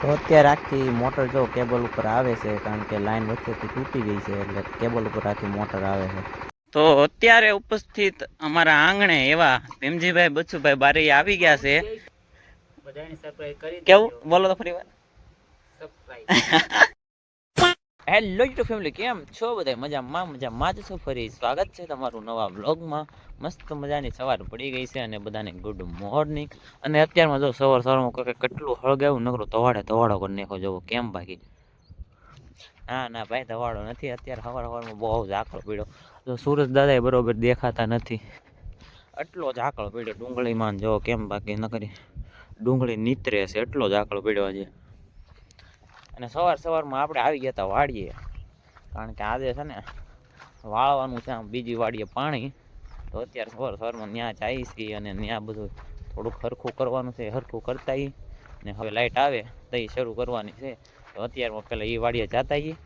તો અત્યારે આખી મોટર જો કેબલ ઉપર આવે છે કારણ કે લાઈન વચ્ચેથી તૂટી ગઈ છે એટલે કેબલ ઉપર આખી મોટર આવે છે. તો અત્યારે ઉપસ્થિત અમારા આંગણે એવા ભીમજીભાઈ બચુભાઈ બારી આવી ગયા છે. બધાને સરપ્રાઈઝ કરી કેવું? બોલો તો ફરી વાર સરપ્રાઈઝ હેલો યુટ્યુબ ફેમિલી કેમ છો બધા મજામાં મજામાં જ છો. ફરી સ્વાગત છે તમારું નવા વ્લોગમાં. મસ્ત મજાની સવાર પડી ગઈ છે અને બધાને ગુડ મોર્નિંગ અને અત્યારમાં જો સવાર સવારમાં કોઈ કેટલું હળગાવ્યું નકરો તવાડે તવાડો કરી નાખો જવો, કેમ બાકી? ના ના ભાઈ તવાડો નથી. અત્યારે સવાર સવારમાં બહુ ઝાકળો પડ્યો. જો સુરજ દાદાએ બરોબર દેખાતા નથી. એટલો ઝાકળો પડ્યો ડુંગળીમાં જવો કેમ બાકી ન કરી ડુંગળી નીતરે છે, એટલો ઝાકળો પડ્યો આજે. અને સવાર સવારમાં આપણે આવી ગયા હતા વાડીએ. કારણ કે આજે છે ને વાળવાનું છે આમ બીજી વાડીએ પાણી. તો અત્યારે સવાર સવારમાં ત્યાં જાય છીએ અને ત્યાં બધું થોડુંક હરખું કરવાનું છે. હરખું કરતા એ ને હવે લાઇટ આવે તો એ શરૂ કરવાની છે. તો અત્યારમાં પહેલાં એ વાડીએ જતા આવીએ.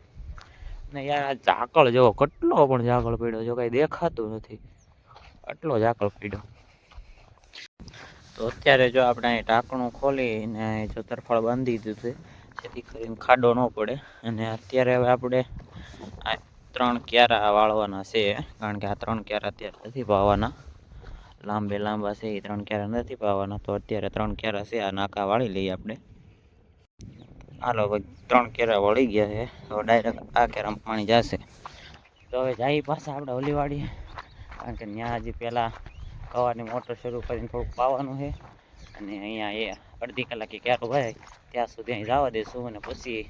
ને યાર ઝાકળ જો કેટલો પણ ઝાકળ પડ્યો જો કાંઈ દેખાતું નથી. આટલો ઝાકળ પડ્યો. તો અત્યારે જો આપણે અહીં ઢાંકણું ખોલીને જો તરફળ બાંધી દીધું છે. જેથી કરીને ખાડો ન પડે. અને અત્યારે હવે આપણે આ ત્રણ ક્યારા વાળવાના છે, કારણ કે આ ત્રણ ક્યારા અત્યારે નથી પાવાના લાંબે લાંબા છે એ ત્રણ ક્યારા નથી પાવાના તો અત્યારે ત્રણ ક્યારા છે, આ નાકા વાળી લઈએ આપણે. હાલો ભાઈ ત્રણ કેરા વળી ગયા છે. તો ડાયરેક્ટ આ કેરામાં પાણી જશે. તો હવે જાય પાછા આપણે ઓલી વાડીએ કારણ કે ત્યાં હજી પહેલાં કવાની મોટર શરૂ કરીને થોડુંક પાવાનું છે. અને અહીંયા એ અડધી કલાકે ક્યારો ભાઈ, ત્યાં સુધી અહીં જવા દઈશું અને પછી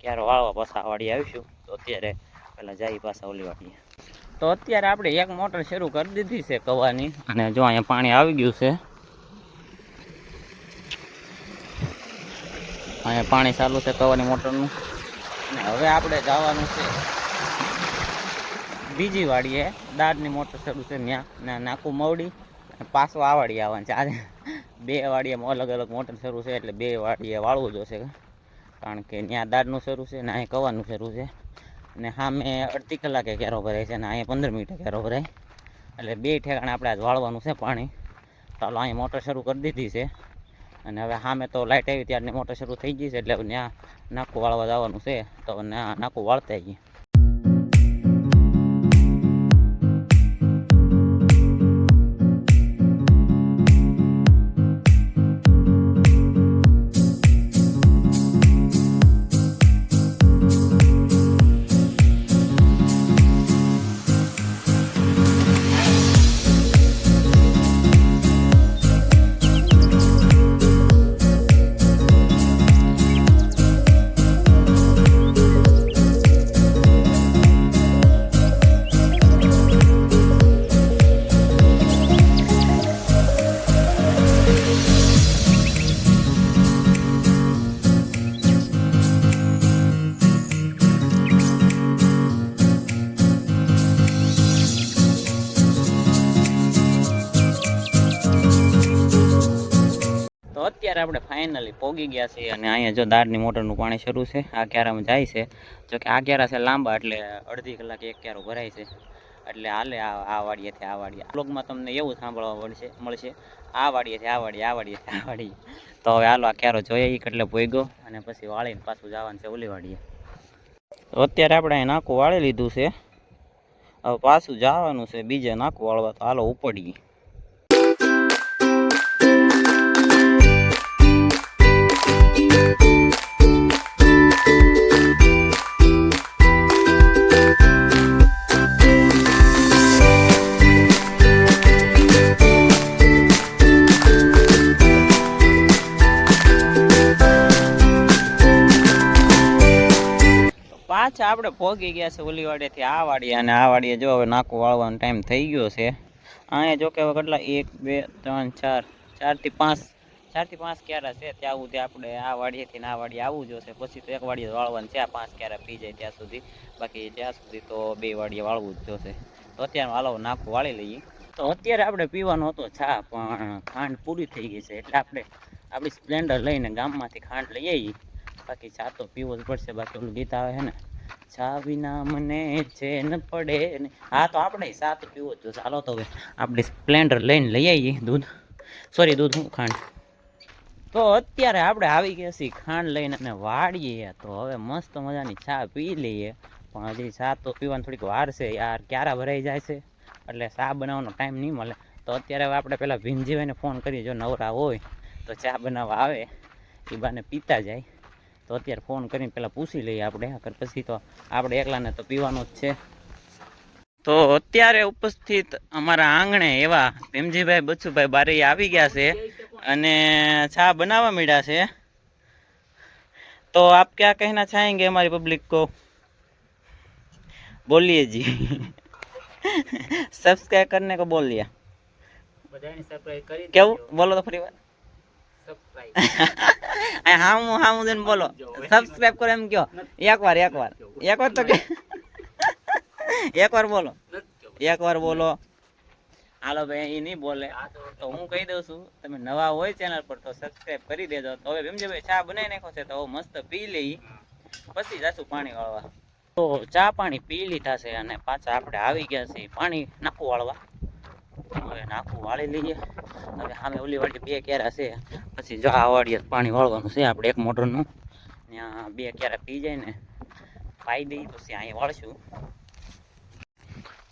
ક્યારો વાળવા પાછા વાળી આવીશું. તો અત્યારે પહેલાં જાય પાછા ઓલી વાડીએ. તો અત્યારે આપણે એક મોટર શરૂ કરી દીધી છે કવાની. અને જો અહીંયા પાણી આવી ગયું છે. અહીંયા પાણી ચાલુ છે કવાની મોટરનું. અને હવે આપણે જવાનું છે બીજી વાડીએ. દાળની મોટર શરૂ છે ત્યાં ને નાકું મવડી. પાછું આ વાડીએ આવવાનું છે. બે વાડીએમાં અલગ અલગ મોટર શરૂ છે એટલે બે વાડીએ વાળવું જોશે કારણ કે ત્યાં દાળનું શરૂ છે ને અહીં કવાનું શરૂ છે. અને સામે અડધી કલાકે ઘેરો ભરાય છે અને અહીંયા પંદર મિનિટે ઘેરો ભરાય. એટલે બે ઠેકાણે આપણે આજ વાળવાનું છે પાણી. ચાલો અહીં મોટર શરૂ કરી દીધી છે. અને હવે સામે તો લાઇટ આવી ત્યારની મોટર શરૂ થઈ ગઈ છે એટલે ત્યાં નાકું વાળવા જવાનું છે. તો ના નાકું વાળતા આવીએ. અત્યારે આપણે ફાઇનલી પોગી ગયા છીએ અને અહીંયા જો દાળની મોટરનું પાણી શરૂ છે, આ ક્યારામાં જાય છે. જો કે આ ક્યારા છે લાંબા, એટલે અડધી કલાક એક ક્યારો ભરાય છે. એટલે હાલે આ વાડીએથી આ વાડીએ. બ્લોગમાં તમને એવું સાંભળવા મળશે મળશે, આ વાડીએથી આ વાડીએ, આ વાડીએથી આ વાડીએ. તો હવે હાલો આ ક્યારો જોઈએ એ એટલે ભોગ્યો અને પછી વાળીને પાછું જવાનું છે ઓલી વાડીએ તો અત્યારે આપણે નાકું વાળી લીધું છે. હવે પાછું જવાનું છે બીજે નાકું વાળવા, તો હાલો ઉપડીએ. પાછા આપણે ભોગી ગયા છે ઓલી વાડીએથી આ વાડીએ અને આ વાડીએ જો હવે નાકું વાળવાનો ટાઈમ થઈ ગયો છે. અહીંયા જો કે હવે કેટલા, એક, બે, ત્રણ, ચાર, ચારથી પાંચ ચારથી પાંચ ક્યારા છે, ત્યાં સુધી આપણે આ વાડીએથી આ વાડીએ આવવું જોશે પછી તો એક વાડીએ વાળવાનું છે, આ પાંચ ક્યારા પી જાય ત્યાં સુધી. બાકી ત્યાં સુધી તો બે વાડીએ વાળવું જ જોશે. તો અત્યારે હાલો નાકું વાળી લઈએ. તો અત્યારે આપણે પીવાનો હતો ચા, પણ ખાંડ પૂરી થઈ ગઈ છે. એટલે આપણે આપણી સ્પ્લેન્ડર લઈને ગામમાંથી ખાંડ લઈ આવીએ બાકી ચા તો પીવો જ પડશે, બાકી ઓલું ગીત આવે છે ને. ચા વિના મને ચેન પડે ને. હા, તો આપણે સાત પીવો જ ચાલો તો હવે આપણે સ્પ્લેન્ડર લઈને લઈ આવીએ દૂધ. સોરી દૂધ હું ખાંડ. તો અત્યારે આપણે આવી ગયા છીએ ખાંડ લઈને અને વાળીએ તો હવે મસ્ત મજાની ચા પી લઈએ. પણ હજી ચા તો પીવાની થોડીક વાર છે યાર. ક્યારા ભરાઈ જાય છે? એટલે ચા બનાવવાનો ટાઈમ નહીં મળે. તો અત્યારે હવે આપણે પહેલાં ભીમજીભાઈને ફોન કરીએ, જો નવરા હોય તો ચા બનાવવા આવે. એ બાને પીતા જાય. તો અત્યારે ફોન કરીને પેલા પૂછી લઈએ આપણે આગળ પછી તો આપણે એકલાને તો પીવાનું જ છે. તો અત્યારે ઉપસ્થિત અમારા આંગણે એવા ભીમજીભાઈ બચુભાઈ બારી આવી ગયા છે અને છા બનાવવા મળ્યા છે. તો આપ ક્યાં કહેના ચાહેંગે અમારી પબ્લિક કો? બોલીએ જી. સબસ્ક્રાઈબ કરને કો બોલીએ કેવું? બોલો તો ફરી વાર સબસ્ક્રાઇબ હું હા હું જઈને બોલો. સબસ્ક્રાઇબ કરો એમ કયો? એકવાર એકવાર એકવાર તો કે એકવાર બોલો. એકવાર બોલો. હાલો ભાઈ એ નહીં બોલે. તો હું કહી દઉં છું તમે નવા હોય ચેનલ પર તો સબસ્ક્રાઇબ કરી દેજો. તો હવે ભીમજીભાઈ ચા બનાવી નાખો છે તો મસ્ત પી લઈ. પછી જાશું પાણી વાળવા. તો ચા પાણી પી લીધા છે અને પાછા આપણે આવી ગયા છીએ પાણી નાખું વાળવા. હવે નાખું વાળી લઈએ. હવે સામે ઓલી વાળી બે ક્યારા છે. પછી જો આ વાળીએ પાણી વાળવાનું છે, આપણે એક મોટરનું. ત્યાં બે ક્યારા પી જાય ને, પાઈ દઈએ, પછી અહીંયા વાળશું.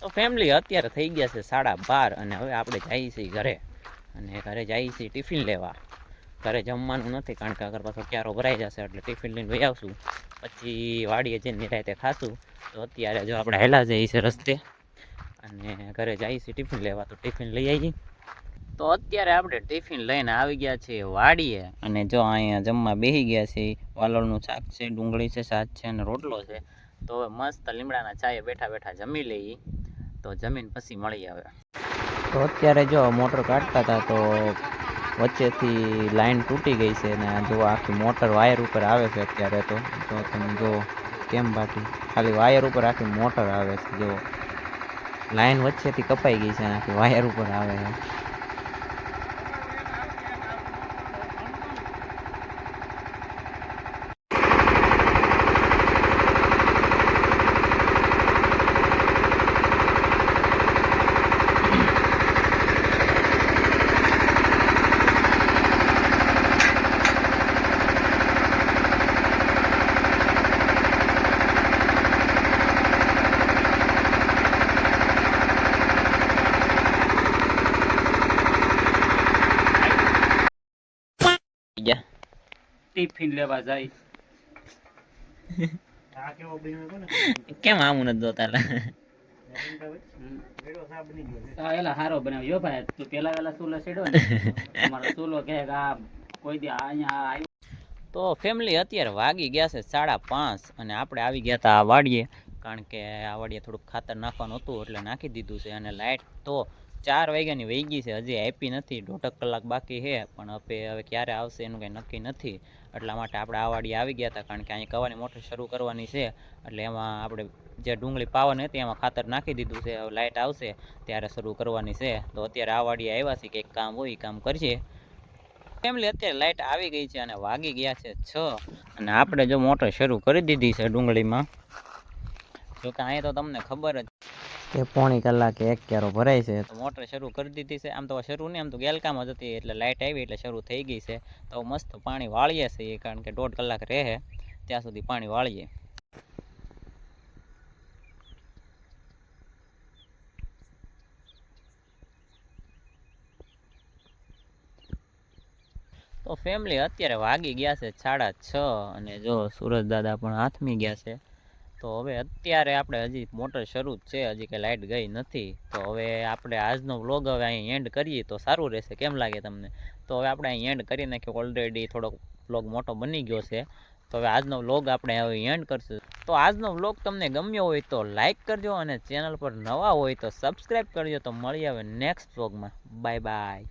તો ફેમિલી અત્યારે થઈ ગયા છે સાડા બાર અને હવે આપણે જઈએ છીએ ઘરે. અને ઘરે જઈએ છીએ ટિફિન લેવા. ઘરે જમવાનું નથી, કારણ કે આગળ પાછો ક્યારો ભરાઈ જશે, એટલે ટિફિન લઈને વહી આવશું. પછી વાડીએ જઈને નિરાયતે ખાશું. તો અત્યારે જો આપણે હેલા જઈએ છીએ રસ્તે. અને ઘરે જઈએ છીએ ટિફિન લેવા તો ટિફિન લઈ આવીએ તો અત્યારે આપણે ટિફિન લઈને આવી ગયા છીએ વાડીએ અને જો અહીંયા જમવા બેસી ગયા છે, વાલોળનું શાક છે, ડુંગળી છે, શાક છે અને રોટલો છે. તો હવે મસ્ત લીમડાના ચાએ બેઠા બેઠા જમી લઈએ. તો જમીન પછી મળી આવે તો અત્યારે જો મોટર કાઢતા હતા તો વચ્ચેથી લાઈન તૂટી ગઈ છે અને જો આખી મોટર વાયર ઉપર આવે છે અત્યારે તો. જો તમે જો કેમ બાકી? ખાલી વાયર ઉપર આખી મોટર આવે છે, જો. લાઈન વચ્ચેથી કપાઈ ગઈ છે અને વાયર ઉપર આવે છે. ગયા. ટિફિન લેવા જાય. કેમ આવું નથી જોતા? એલા હારો બનાવ્યો ભાઈ. તું પેલા વેલા ચૂલો છેડો ને તમારો ચૂલો કે આ કોઈ દી અહીંયા આવ્યો તો ફેમિલી અત્યારે વાગી ગયા છે સાડા પાંચ અને આપણે આવી ગયા હતા આ વાડીએ. કારણ કે આ વાડીએ થોડુંક ખાતર નાખવાનું હતું એટલે નાખી દીધું છે અને લાઇટ તો ચાર વાગ્યાની વહી ગઈ છે. હજી આપી નથી. દોઢક કલાક બાકી છે. પણ હવે હવે ક્યારે આવશે એનું કંઈ નક્કી નથી. એટલા માટે આપણે આવાડી આવી ગયા હતા. કારણ કે અહીંયા કવાની મોટર શરૂ કરવાની છે. એટલે એમાં આપણે જે ડુંગળી પાવાની હતી એમાં ખાતર નાખી દીધું છે. હવે લાઇટ આવશે ત્યારે શરૂ કરવાની છે. તો અત્યારે આવાડી આવ્યા છે કંઈક કામ હોય એ કામ કરીએ. ફેમિલી અત્યારે લાઇટ આવી ગઈ છે અને વાગી ગયા છે છ. અને આપણે જો મોટર શરૂ કરી દીધી છે ડુંગળીમાં. જોકે અહીંયા તો તમને ખબર જ કે પોણી કલાકે એક ક્યારો ભરાય છે. મોટર શરૂ કરી દીધી છે. આમ તો શરૂ નહીં, આમ તો ગેલકામ જ હતી, એટલે લાઇટ આવી, એટલે શરૂ થઈ ગઈ છે. તો મસ્ત પાણી વાળીએ છીએ કારણ કે દોઢ કલાક રહે ત્યાં સુધી પાણી વાળીએ. તો ફેમિલી અત્યારે વાગી ગયા છે સાડા છ અને જો સુરજ દાદા પણ હાથમી ગયા છે. તો હવે અત્યારે આપણે હજી મોટર શરૂ જ છે, હજી કે લાઇટ ગઈ નથી. તો હવે આપણે આજનો વ્લોગ હવે અહીં એન્ડ કરીએ તો સારું રહેશે. કેમ લાગે તમને? તો હવે આપણે અહીં એન્ડ કરી નાખ્યો. ઓલરેડી થોડોક વ્લોગ મોટો બની ગયો છે. તો હવે આજનો વ્લોગ આપણે હવે એન્ડ કરશું. તો આજનો વ્લોગ તમને ગમ્યો હોય તો લાઇક કરજો અને ચેનલ પર નવા હોય તો સબસ્ક્રાઈબ કરજો. તો મળી આવે નેક્સ્ટ વ્લોગમાં બાય બાય